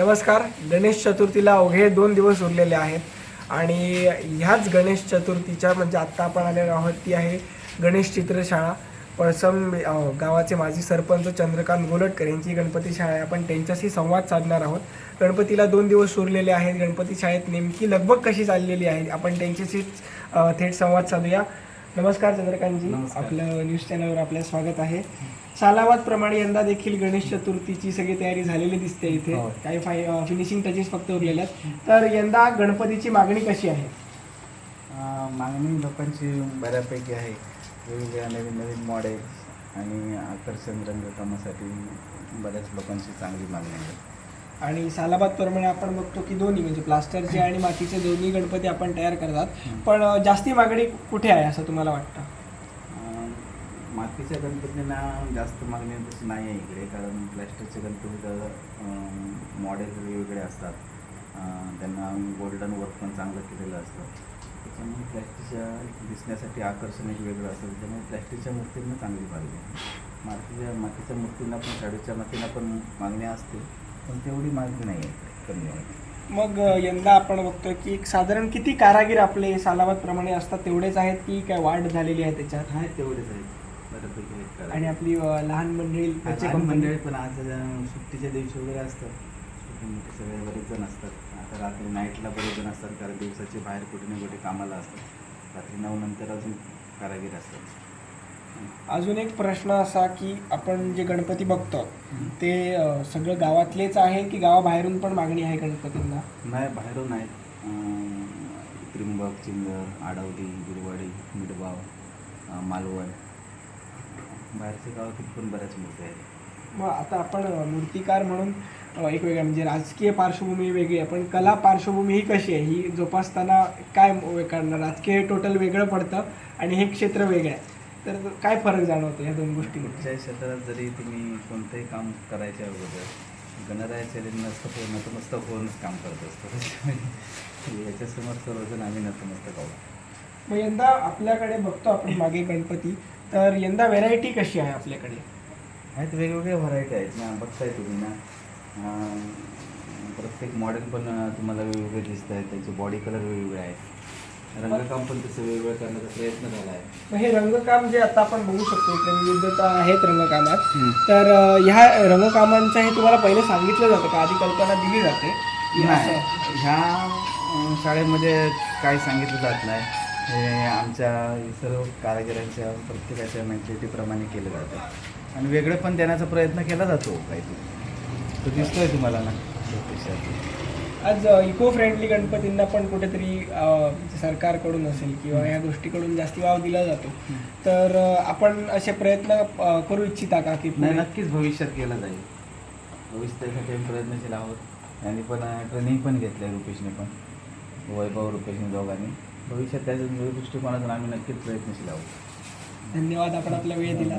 नमस्कार. गणेश चतुर्थीला अवघे दोन दिवस उरलेले आहेत आणि ह्याच गणेश चतुर्थीच्या म्हणजे आत्ता आपण आलेलो आहोत ती आहे गणेश चित्रशाळा. पळसम गावाचे माजी सरपंच चंद्रकांत गोलटकर यांची गणपती शाळा आहे. आपण त्यांच्याशी संवाद साधणार आहोत. गणपतीला दोन दिवस उरलेले आहेत. गणपती शाळेत नेमकी लगबग कशी चाललेली आहे? आपण त्यांच्याशीच थेट संवाद साधूया. नमस्कार चंद्रकांतजी. नमस्कार. आपलं न्यूज चॅनलवर आपलं स्वागत आहे. सालावाद प्रमाणे यंदा देखील गणेश चतुर्थीची सगळी तयारी झालेली दिसते इथे. हो. काही फाय फिनिशिंग टचेस फक्त उरलेले आहेत. तर यंदा गणपतीची मागणी कशी आहे? अं, मागणी लोकांची बऱ्यापैकी आहे. वेगवेगळ्या नवीन नवीन मॉडेल्स आणि आकर्षण रंगकामासाठी बऱ्याच लोकांची चांगली मागणी आहे. आणि सालाबाद प्रमाणे आपण बघतो की दोन्ही म्हणजे प्लास्टरचे आणि मातीचे दोन्ही गणपती आपण तयार करतात. पण जास्ती मागणी कुठे आहे असं तुम्हाला वाटतं? मातीच्या गणपतींना जास्त मागणी तशी नाही आहे इकडे कारण प्लॅस्टिकचे गणपती मॉडेल वेगवेगळे असतात. त्यांना गोल्डन वर्क पण चांगलं केलेलं असतं. त्याच्यामुळे प्लॅस्टिकच्या दिसण्यासाठी आकर्षण एक वेगळं असतं. त्याच्यामुळे प्लॅस्टिकच्या मूर्तींना चांगली मागणी आहे. मातीच्या मातीच्या मूर्तींना पण शाडूच्या मातीला पण मागणी असते. पण तेवढी मागणी नाही आहे कमी आहे. मग यंदा आपण बघतोय की एक साधारण किती कारागीर आपले सालाबाद प्रमाणे असतात? तेवढेच आहेत की काय वाढ झालेली आहे त्याच्यात? आहेत तेवढेच आहेत. बऱ्यापैकी आहेत करा. आणि आपली अं, लहान मंडळी लहान company- मंडळी पण आज अं, सुट्टीच्या दिवशी वगैरे असतात. मोठे सगळे बरेच जण असतात. आता रात्री नाईटला बरेच जण असतात कारण दिवसाचे बाहेर कुठे ना कुठे कामाला असतात. रात्री नऊ नंतर अजून कारागीर असतात. अजून एक प्रश्न असा की आपण जे गणपती बघतो ते अं, सगळं गावातलेच आहे की गावाबाहेरून पण मागणी आहे गणपतींना? नाही बाहेरून आहेत अं, त्रिंबक चिंदर आडवली गुरुवाडी मिडगाव अं, मालवण. बाहेरच्या गावातील पण बऱ्याच मूर्ती आहेत. मग आता आपण अं, मूर्तिकार म्हणून अं, एक वेगळं म्हणजे राजकीय पार्श्वभूमी वेगळी आहे पण कला पार्श्वभूमी ही कशी आहे? ही जोपासताना काय वे- करणार? राजकीय टोटल वेगळं पडतं आणि हे क्षेत्र वेगळं आहे. तर काय फरक जाणवतो या दोन गोष्टींमध्ये? कुठच्याही क्षेत्रात जरी तुम्ही कोणतंही काम करायच्या अगोदर गणरायाचे नसतं नतमस्तक होऊनच काम करत असतो. याच्यासमोर सर्वजण आम्ही नतमस्तक आहोत. मग यंदा आपल्याकडे बघतो आपण मागे गणपती तर यंदा व्हेरायटी कशी आहे आपल्याकडे? आहेत वेगवेगळ्या व्हरायटी आहेत ना बघताय तुम्ही ना. प्रत्येक मॉडेल पण तुम्हाला वेगवेगळे दिसत आहेत त्याचे बॉडी कलर वेगवेगळे आहेत. रंगकाम पण तसं वेगवेगळं करण्याचा प्रयत्न झाला आहे. मग हे रंगकाम जे आता आपण बघू शकतो इकडे विविधता आहेत रंगकामात. तर अं, ह्या रंगकामांचं हे तुम्हाला पहिले सांगितलं जातं का? आधी कल्पना दिली जाते. की नाही असं. ह्या अं, शाळेमध्ये काही सांगितलं जात नाही. हे आमच्या सर्व कारागिरांच्या प्रत्येकाच्या मेंटॅलिटीप्रमाणे केलं जातं. आणि वेगळं पण देण्याचा प्रयत्न केला जातो काहीतरी तो दिसतोय तुम्हाला ना? प्रत्यक्षात आज इको फ्रेंडली गणपतींना पण कुठेतरी सरकारकडून असेल किंवा या गोष्टीकडून जास्ती वाव दिला जातो. तर आपण असे प्रयत्न करू इच्छिता का की नाही नक्कीच भविष्यात केला जाईल. भविष्यासाठी प्रयत्नशील आहोत. यांनी पण ट्रेनिंग पण घेतलं आहे रुपेशने पण. वैभव रुपेशने दोघांनी. भविष्यात त्या दृष्टिकोनातून आम्ही नक्कीच प्रयत्नशील आहोत. धन्यवाद आपण आपला वेळ दिला.